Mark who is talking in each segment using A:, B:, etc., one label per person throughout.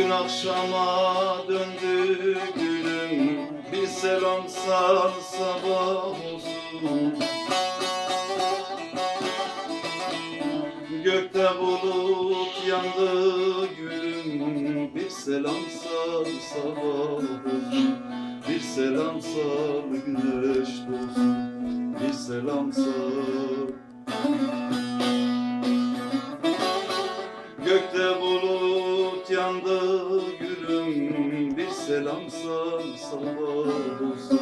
A: Akşama döndü gülüm. Bir selam sar sabah olsun. Gökte bulut yandı gülüm. Bir selam sar sabah olsun. Bir selam sar güneş doğsun Bir selam sar gülüm. Bir selam sar sabah olsun.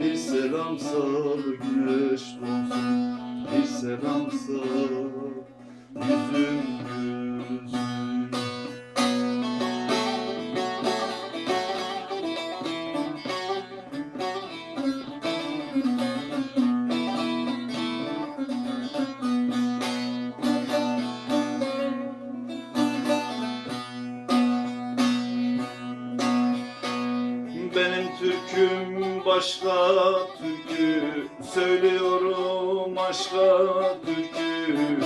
A: Bir selam sar güneş doğsun Bir selam sar Benim türküm başka türkü Söylüyorum aşka türkü.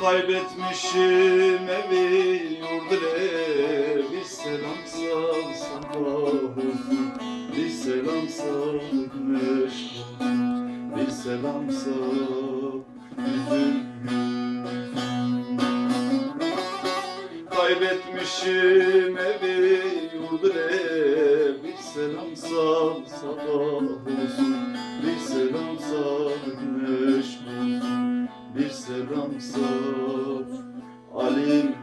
A: Kaybetmişim evi yurdire Bir selam sal sabah olsun Bir selam sal güneş Bir selam sal Kaybetmişim evi yurdu Bir selam sal sabah olsun. Bir selam sal güneş olsun. Bir selam sal Alim